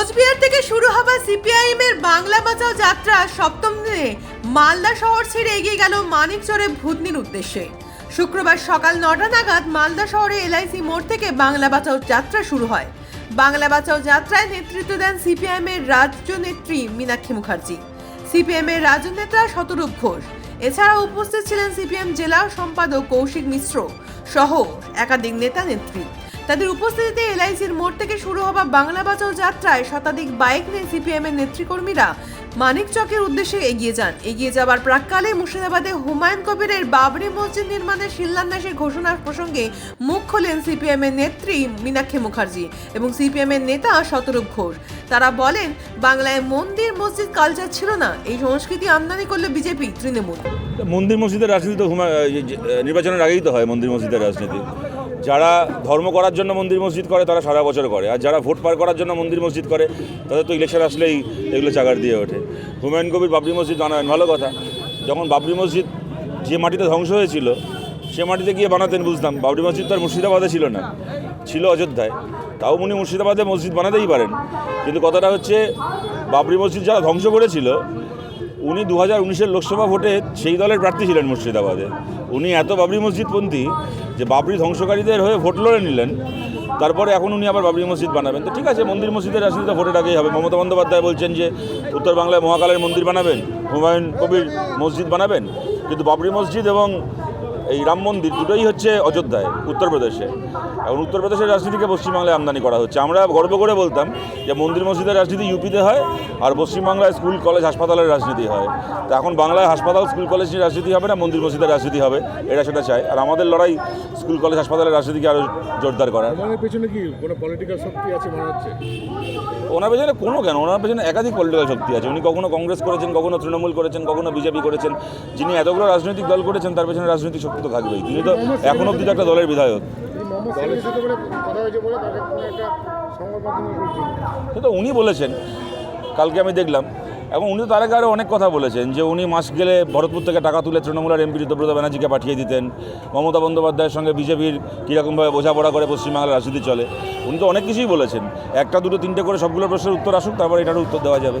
কোচবিহার থেকে শুরু হওয়া সিপিআইএম এর বাংলা বাঁচাও যাত্রা সপ্তম দিনে মালদা শহর ছেড়ে এগিয়ে গেল মানিকচরে ভূতনির উদ্দেশ্যে। শুক্রবার সকাল নটা নাগাদ মালদা শহরে এলআইসি মোড় থেকে বাংলা বাঁচাও যাত্রা শুরু হয়। বাংলা বাঁচাও যাত্রায় নেতৃত্ব দেন সিপিআইএম এর রাজ্য নেত্রী মীনাক্ষী মুখার্জি। সিপিএম এর রাজ্য নেতা শতরূপ ঘোষ। এছাড়া উপস্থিত ছিলেন সিপিএম জেলা সম্পাদক কৌশিক মিশ্র সহ একাধিক নেতা নেত্রী। তাদের উপস্থিতিতে এলআইসির মোড় থেকে শুরু হওয়া বাংলা বাঁচাও যাত্রায় শতাধিক বাইক নিয়ে সিপিএম এর নেতৃকর্মীরা মানিক চকের উদ্দেশ্যে এগিয়ে যান। এগিয়ে যাবার প্রাককালে মুর্শিদাবাদে হুমায়ুন কবিরের বাবরি মসজিদ নির্মাণের শিলান্যাসের ঘোষণার প্রসঙ্গে মুখ খোলেন সিপিএম এর নেত্রী মীনাক্ষী মুখার্জি এবং সিপিএম এর নেতা শতরূপ ঘোষ। তারা বলেন, বাংলায় মন্দির, মসজিদ কালচার ছিল না। এই সংস্কৃতি আমদানি করল বিজেপি, তৃণমূল। মন্দির, মসজিদের রাজনীতি তো নির্বাচনের আগেই তো হয় মন্দির, মসজিদের রাজনীতি। যারা ধর্ম করার জন্য মন্দির মসজিদ করে, তারা সারা বছর করে। আর যারা ভোট পার করার জন্য মন্দির মসজিদ করে, তাদের তো ইলেকশন আসলেই এগুলো চাগার দিয়ে ওঠে। হুমায়ুন কবির বাবরি মসজিদ বানাবেন ভালো কথা। যখন বাবরি মসজিদ যে মাটিতে ধ্বংস হয়েছিল, সে মাটিতে গিয়ে বানাতেন বুঝতাম। বাবরি মসজিদ তো আর মুর্শিদাবাদে ছিল না, ছিল অযোধ্যায়। তাও উনি মুর্শিদাবাদে মসজিদ বানাতেই পারেন। কিন্তু কথাটা হচ্ছে, বাবরি মসজিদ যারা ধ্বংস করেছিল উনি দু হাজার উনিশের লোকসভা ভোটে সেই দলের প্রার্থী ছিলেন মুর্শিদাবাদে। উনি এত বাবরি মসজিদপন্থী যে বাবরি ধ্বংসকারীদের হয়ে ভোট লড়ে নিলেন। তারপরে এখন উনি আবার বাবরি মসজিদ বানাবেন। তো ঠিক আছে, মন্দির মসজিদের রাজনীতিটা ভোটের আগেই হবে। মমতা বন্দ্যোপাধ্যায় বলছেন যে, উত্তর বাংলায় মহাকালের মন্দির বানাবেন, হুমায়ুন কবির মসজিদ বানাবেন। কিন্তু বাবরি মসজিদ এবং এই রাম মন্দির দুটোই হচ্ছে অযোধ্যায় উত্তরপ্রদেশে। এখন উত্তরপ্রদেশের রাজনীতিকে পশ্চিমবাংলায় আমদানি করা হচ্ছে। আমরা গর্ব করে বলতাম যে মন্দির মসজিদের রাজনীতি ইউপিতে হয় আর পশ্চিমবাংলায় স্কুল কলেজ হাসপাতালের রাজনীতি হয়। তো এখন বাংলায় হাসপাতাল স্কুল কলেজ রাজনীতি হবে না মন্দির মসজিদের রাজনীতি হবে? এরা সেটা চায় আর আমাদের লড়াই স্কুল কলেজ হাসপাতালের রাজনীতিকে আরও জোরদার করার। পেছনে কি কোনো পলিটিক্যাল শক্তি আছে মনে হচ্ছে? ওনার পেছনে কোনো কেন? ওনার পেছনে একাধিক পলিটিক্যাল শক্তি আছে। উনি কখনো কংগ্রেস করেছেন কখনো তৃণমূল করেছেন কখনো বিজেপি করেছেন। যিনি এতগুলো রাজনৈতিক দল করেছেন তার পেছনে রাজনৈতিক শক্তি তো থাকবেই। তিনি তো এখন অব্দি একটা দলের বিধায়ক। সেটা উনি বলেছেন, কালকে আমি দেখলাম, এবং উনি তার আগে আরও অনেক কথা বলেছেন, যে উনি মাস গেলে ভরতপুর থেকে টাকা তুলে তৃণমূলের এমপি ঋতব্রত ব্যানার্জিকে পাঠিয়ে দিতেন। মমতা বন্দ্যোপাধ্যায়ের সঙ্গে বিজেপির কীরকমভাবে বোঝাপড়া করে পশ্চিমবাংলার রাজনীতি চলে। উনি তো অনেক কিছুই বলেছেন। একটা, দুটো, তিনটে করে সবগুলো প্রশ্নের উত্তর আসুক, তারপর এটারও উত্তর দেওয়া যাবে।